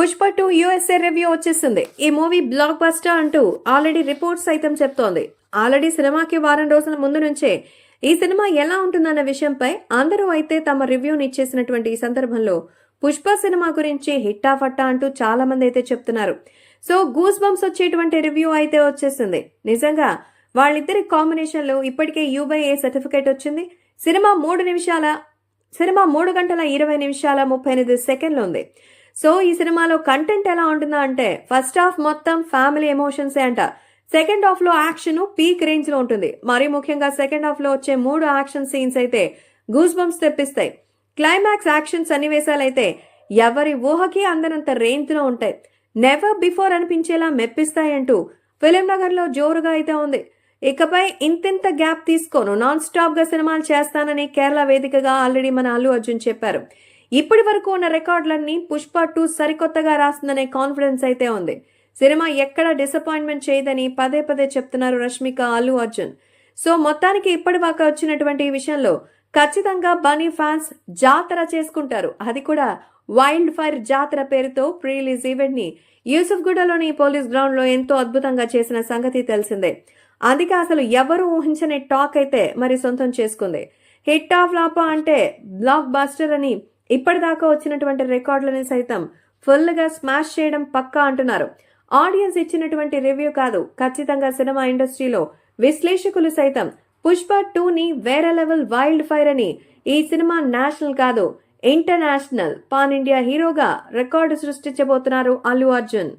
Pushpa two USA review వచ్చేసింది. ఈ movie blockbuster అంటూ ఆల్రెడీ రిపోర్ట్స్ సైతం చెప్తోంది. ఆల్రెడీ సినిమాకి వారం రోజుల ముందు నుంచే ఈ సినిమా ఎలా ఉంటుందన్న విషయంపై అందరూ అయితే తమ రివ్యూని ఇచ్చేసినటువంటి ఈ సందర్భంలో పుష్ప సినిమా గురించి హిట్టా ఫట్టా అంటూ చాలా మంది అయితే చెప్తున్నారు. సో గూస్ బంప్స్ వచ్చేటువంటి రివ్యూ అయితే వచ్చేసింది. నిజంగా వాళ్ళిద్దరి కాంబినేషన్లో ఇప్పటికే యూబైఏ సర్టిఫికేట్ వచ్చింది. సినిమా మూడు నిమిషాల సినిమా మూడు గంటల ఇరవై నిమిషాల ముప్పై ఎనిమిది సెకండ్లు ఉంది. సో ఈ సినిమాలో కంటెంట్ ఎలా ఉంటుందా అంటే ఫస్ట్ హాఫ్ మొత్తం ఫ్యామిలీ ఎమోషన్సే అంట. సెకండ్ హాఫ్లో యాక్షన్ పీక్ రేంజ్లో ఉంటుంది. మరీ ముఖ్యంగా సెకండ్ హాఫ్లో వచ్చే మూడు యాక్షన్ సీన్స్ అయితే గూస్ బంప్స్ తెప్పిస్తాయి. క్లైమాక్స్ యాక్షన్ సన్నివేశాలు అయితే ఎవరి ఊహకి అందనంత రేంజ్లో ఉంటాయి. నెవర్ బిఫోర్ అనిపించేలా మెప్పిస్తాయంటూ ఫిలిం నగర్లో జోరుగా అయితే ఉంది. ఇకపై ఇంతింత గ్యాప్ తీసుకోను. నాన్ స్టాప్గా సినిమాలు చేస్తానని కేరళ వేదికగా ఆల్రెడీ మన అల్లు అర్జున్ చెప్పారు. ఇప్పటి వరకు ఉన్న రికార్డులన్నీ పుష్ప టూ సరికొత్తగా రాస్తుందనే కాన్ఫిడెన్స్ అయితే ఉంది. సినిమా ఎక్కడ డిసప్పాయింట్మెంట్ చేయదని పదే పదే చెప్తున్నారు రష్మిక అల్లు అర్జున్. సో మొత్తానికి ఇప్పటిదాకా వచ్చినటువంటి ఈ విషయంలో ఖచ్చితంగా బనీ ఫ్యాన్స్ జాతర చేసుకుంటారు. అది కూడా వైల్డ్ ఫైర్ జాతర పేరుతో ప్రీ రిలీజ్ ఈవెంట్ని యూసుఫ్గూడలోని పోలీస్ గ్రౌండ్లో ఎంతో అద్భుతంగా చేసిన సంగతి తెలిసిందే. అందుకే అసలు ఎవరు ఊహించని టాక్ అయితే మరి సొంతం చేసుకుంది. హిట్ ఆఫ్ లాపా అంటే బ్లాక్ బాస్టర్ అని ఇప్పటిదాకా వచ్చినటువంటి రికార్డులని సైతం ఫుల్గా స్మాష్ చేయడం పక్కా అంటున్నారు. ఆడియన్స్ ఇచ్చినటువంటి రివ్యూ కాదు ఖచ్చితంగా సినిమా ఇండస్ట్రీలో విశ్లేషకులు సైతం పుష్ప టూని వేరే లెవెల్ వైల్డ్ ఫైర్ అని ఈ సినిమా నేషనల్ కాదు ఇంటర్నేషనల్ పాన్ ఇండియా హీరోగా రికార్డు సృష్టించబోతున్నారు అల్లు అర్జున్.